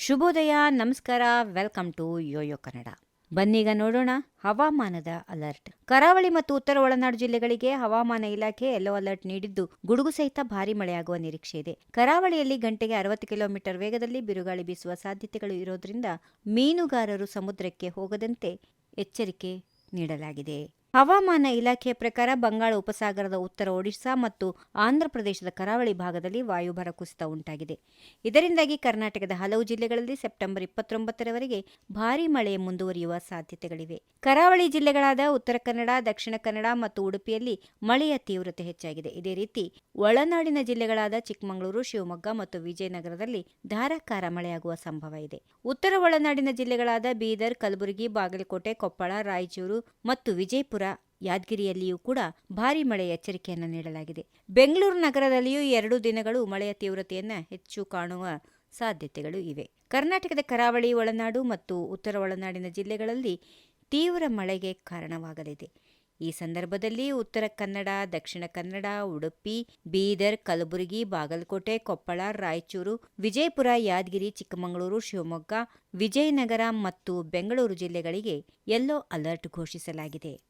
ಶುಭೋದಯ, ನಮಸ್ಕಾರ, welcome to YoYo Kannada. ಬನ್ನೀಗ ನೋಡೋಣ ಹವಾಮಾನದ ಅಲರ್ಟ್. ಕರಾವಳಿ ಮತ್ತು ಉತ್ತರ ಒಳನಾಡು ಜಿಲ್ಲೆಗಳಿಗೆ ಹವಾಮಾನ ಇಲಾಖೆ ಯೆಲ್ಲೋ ಅಲರ್ಟ್ ನೀಡಿದ್ದು, ಗುಡುಗು ಸಹಿತ ಭಾರಿ ಮಳೆಯಾಗುವ ನಿರೀಕ್ಷೆ ಇದೆ. ಕರಾವಳಿಯಲ್ಲಿ ಗಂಟೆಗೆ ಅರವತ್ತು ಕಿಲೋಮೀಟರ್ ವೇಗದಲ್ಲಿ ಬಿರುಗಾಳಿ ಬೀಸುವ ಸಾಧ್ಯತೆಗಳು ಇರೋದ್ರಿಂದ ಮೀನುಗಾರರು ಸಮುದ್ರಕ್ಕೆ ಹೋಗದಂತೆ ಎಚ್ಚರಿಕೆ ನೀಡಲಾಗಿದೆ. ಹವಾಮಾನ ಇಲಾಖೆಯ ಪ್ರಕಾರ ಬಂಗಾಳ ಉಪಸಾಗರದ ಉತ್ತರ ಒಡಿಶಾ ಮತ್ತು ಆಂಧ್ರಪ್ರದೇಶದ ಕರಾವಳಿ ಭಾಗದಲ್ಲಿ ವಾಯುಭಾರ ಕುಸಿತ ಉಂಟಾಗಿದೆ. ಇದರಿಂದಾಗಿ ಕರ್ನಾಟಕದ ಹಲವು ಜಿಲ್ಲೆಗಳಲ್ಲಿ ಸೆಪ್ಟೆಂಬರ್ ಇಪ್ಪತ್ತೊಂಬತ್ತರವರೆಗೆ ಭಾರೀ ಮಳೆ ಮುಂದುವರಿಯುವ ಸಾಧ್ಯತೆಗಳಿವೆ. ಕರಾವಳಿ ಜಿಲ್ಲೆಗಳಾದ ಉತ್ತರ ಕನ್ನಡ, ದಕ್ಷಿಣ ಕನ್ನಡ ಮತ್ತು ಉಡುಪಿಯಲ್ಲಿ ಮಳೆಯ ತೀವ್ರತೆ ಹೆಚ್ಚಾಗಿದೆ. ಇದೇ ರೀತಿ ಒಳನಾಡಿನ ಜಿಲ್ಲೆಗಳಾದ ಚಿಕ್ಕಮಗಳೂರು, ಶಿವಮೊಗ್ಗ ಮತ್ತು ವಿಜಯನಗರದಲ್ಲಿ ಧಾರಾಕಾರ ಮಳೆಯಾಗುವ ಸಂಭವ ಇದೆ. ಉತ್ತರ ಒಳನಾಡಿನ ಜಿಲ್ಲೆಗಳಾದ ಬೀದರ್, ಕಲಬುರಗಿ, ಬಾಗಲಕೋಟೆ, ಕೊಪ್ಪಳ, ರಾಯಚೂರು ಮತ್ತು ವಿಜಯಪುರ ಯಾದಗಿರಿಯಲ್ಲಿಯೂ ಕೂಡ ಭಾರೀ ಮಳೆ ಎಚ್ಚರಿಕೆಯನ್ನು ನೀಡಲಾಗಿದೆ. ಬೆಂಗಳೂರು ನಗರದಲ್ಲಿಯೂ ಎರಡು ದಿನಗಳು ಮಳೆಯ ತೀವ್ರತೆಯನ್ನು ಹೆಚ್ಚು ಕಾಣುವ ಸಾಧ್ಯತೆಗಳು ಇವೆ. ಕರ್ನಾಟಕದ ಕರಾವಳಿ, ಒಳನಾಡು ಮತ್ತು ಉತ್ತರ ಒಳನಾಡಿನ ಜಿಲ್ಲೆಗಳಲ್ಲಿ ತೀವ್ರ ಮಳೆಗೆ ಕಾರಣವಾಗಲಿದೆ. ಈ ಸಂದರ್ಭದಲ್ಲಿ ಉತ್ತರ ಕನ್ನಡ, ದಕ್ಷಿಣ ಕನ್ನಡ, ಉಡುಪಿ, ಬೀದರ್, ಕಲಬುರಗಿ, ಬಾಗಲಕೋಟೆ, ಕೊಪ್ಪಳ, ರಾಯಚೂರು, ವಿಜಯಪುರ, ಯಾದಗಿರಿ, ಚಿಕ್ಕಮಗಳೂರು, ಶಿವಮೊಗ್ಗ, ವಿಜಯನಗರ ಮತ್ತು ಬೆಂಗಳೂರು ಜಿಲ್ಲೆಗಳಿಗೆ ಯೆಲ್ಲೋ ಅಲರ್ಟ್ ಘೋಷಿಸಲಾಗಿದೆ.